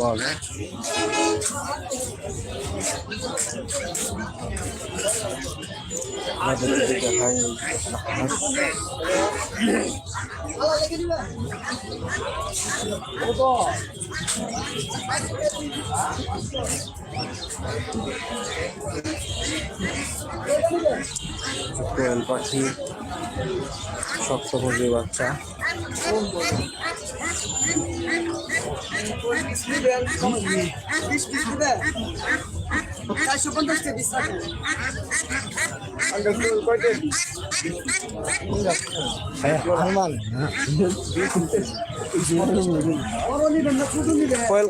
পাওয়া যায় হাঁস। কোয়েল পাখি সপ্তভোগী বাচ্চা হনুমান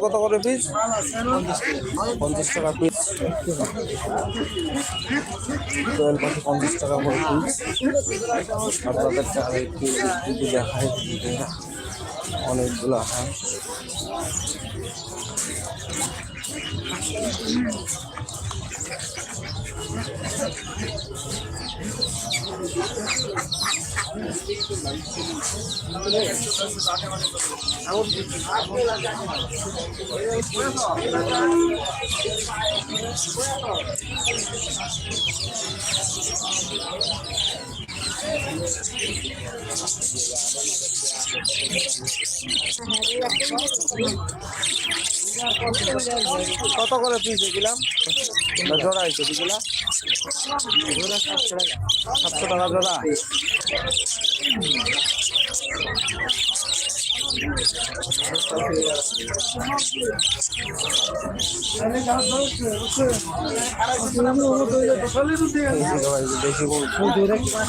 কত করে পিস? পঞ্চাশ টাকা পিস। কোয়েল পাখি পঞ্চাশ টাকা করে পিস। আপনাদেরকে আর অনেকগুলো হাঁস কত করে পিস না জোড়া হয়েছে এগুলা? সাতশো টাকা জোড়া।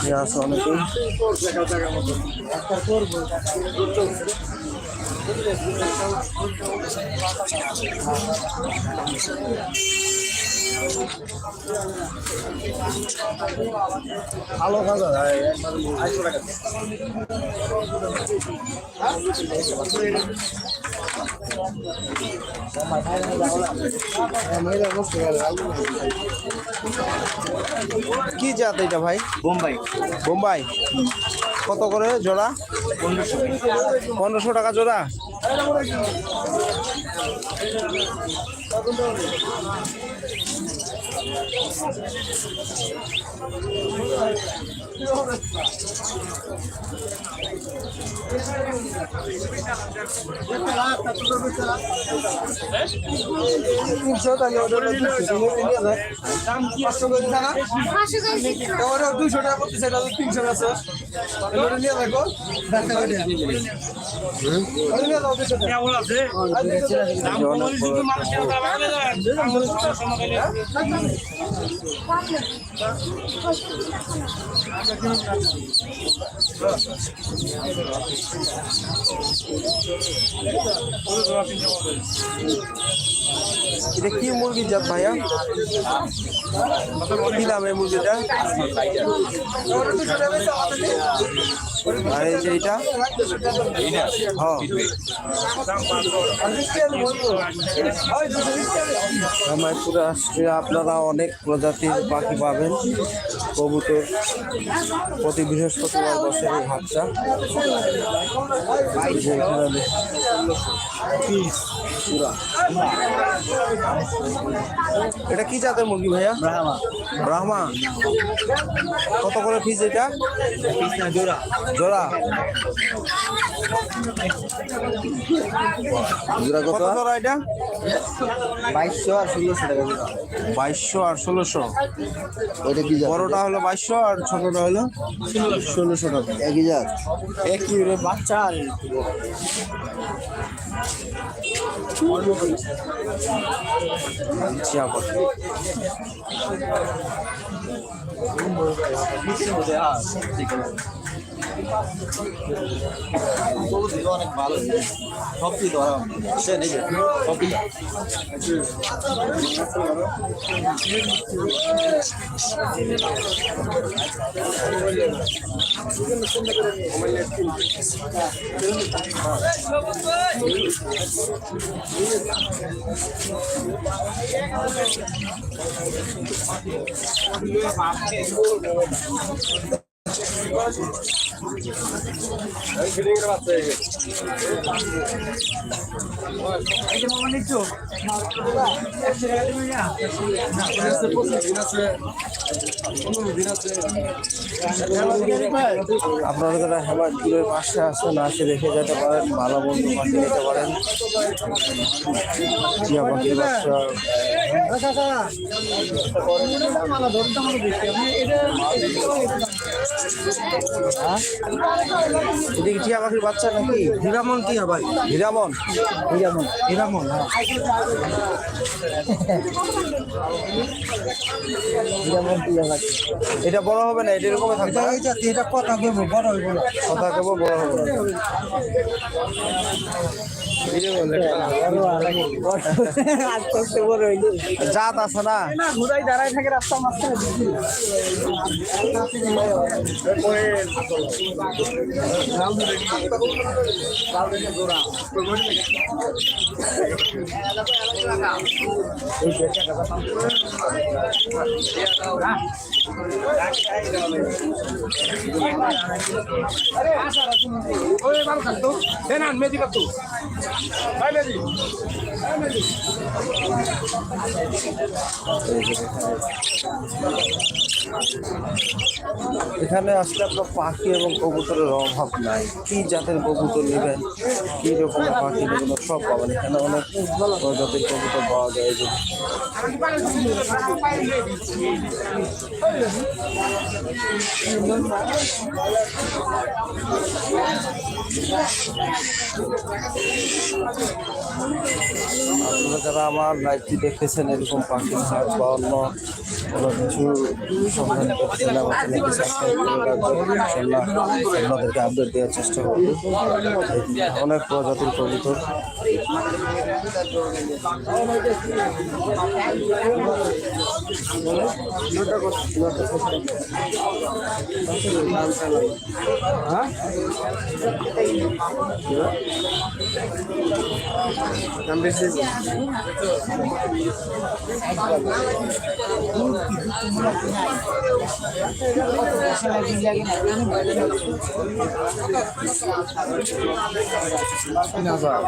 নিয়ে আসো অনেকেই ভালো যায় আড়াইশো টাকা কি জাত এটা ভাই? বোম্বাই। বোম্বাই। কত করে জোড়া? পনেরোশো পনেরোশো টাকা জোড়া। দুশো টাকা। করতেছে এটা তিনশো আছে নিয়ে দেখো আছে দাম কমালে শুধু মানুষের দাম আগে এটা কি মুরগির জাত ভাইয়া কি দাম এই মুরগিটা আর এই যে এটা হ্যাঁ। জামাইপুরে আসলে আপনারা অনেক প্রজাতির পাখি পাবেন। কবুতর প্রতি বৃহস্পতিবার বসে এই হাটটা। এই যে এখানে এটা কি জাতের মুরগি ভাইয়া? ব্রাহ্মা। ব্রাহ্মা। কত করে পিস এটা? জোড়া। জোড়া। জোড়া কত? জোড়া এটা? বাইশশো আর ষোলোশো টাকা জোড়া। বাইশশো আর ষোলোশো। ওইটা কি বড়টা হলো বাইশশো আর ছোটটা হলো ষোলোশো টাকা। একই জাত? একই রে বাচ্চা আর সবুজ দিল অনেক ভালো সব দিল সে নিজে সব আপনারা যারা হেমার দূরের পাশে আসেন আসে দেখে যেতে পারেন, ভালো বন্ধু পাখি যেতে পারেন। মালা ধরতে আমার আমি এটা এদিকে টিয়া পাখির বাচ্চা নাকি? হীরামন কি ভাই? হীরামন? হীরামন। হীরামন হ্যাঁ। হীরামন টিয়া পাখি এটা বড় হবে না? এটা এরকমই থাকবে এটা কথা বলব বড় হইব কথা বড় হবে না আজ করতে বড় হইল জাত আছে না না ঘুরাই দাঁড়ায় থাকে রাস্তা মাঝখানে এখানে আসলে আপনার পাখি এবং কবুতরের অভাব নাই। কি জাতের কবুতর নেবেন, কি রকমের পাখি নেবেন সব পাবেন। এখানে অনেক প্রজাতির কবুতর পাওয়া যায় যে। আপনারা যারা আমার লাইভটি দেখেছেন, এরকম পাখি ছাড় বা অন্য কোনো কিছু আপডেট দেওয়ার চেষ্টা করব। অনেক প্রজাতির কবুতর তিন হাজার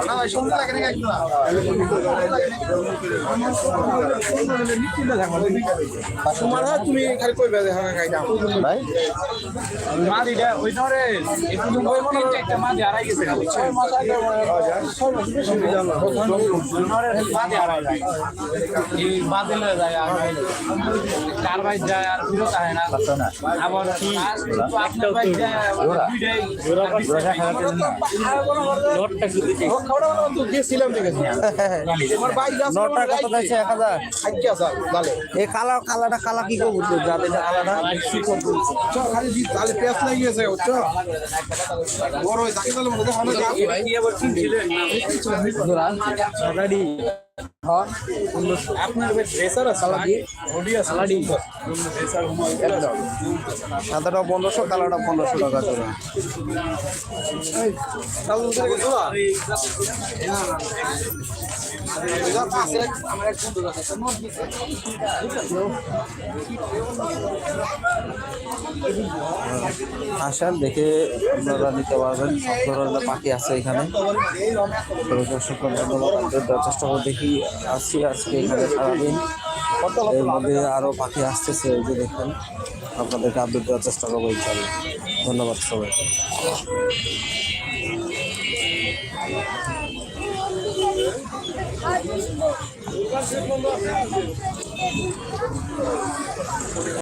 তুমি খালি কইবে যে হ্যাঁ খাইতাম ভাই? মাদিটা ওই ধরে একটু বই মনে হচ্ছে একটা মাদি হারাই গেছে খালি মাদি হারাই যায়। এই বাদে লয়ে যায় আর চার যায় আর ফিরত আহে না। আবার শুধু গেছিলাম দেখেছি। নটা কত চাইছে এক হাজার এই কালা কালাটা কালা কি কবুতর যাদের কালাটা চ হয়ে হয় আপনার ড্রেসার আছে ড্রেসার সাদাটা পনেরোশো পনেরোশো টাকা চালু গেছো আসেন দেখে আপনারা নিতে পারবেন। পাখি আছে এখানে। চেষ্টা করে দেখি। আসছি আজকে এখানে সারাদিন? এর মধ্যে আরও পাখি আসতেছে এই যে দেখেন, আপনাদেরকে আপডেট দেওয়ার চেষ্টা করব ইনশাল্লাহ ধন্যবাদ সবাইকে।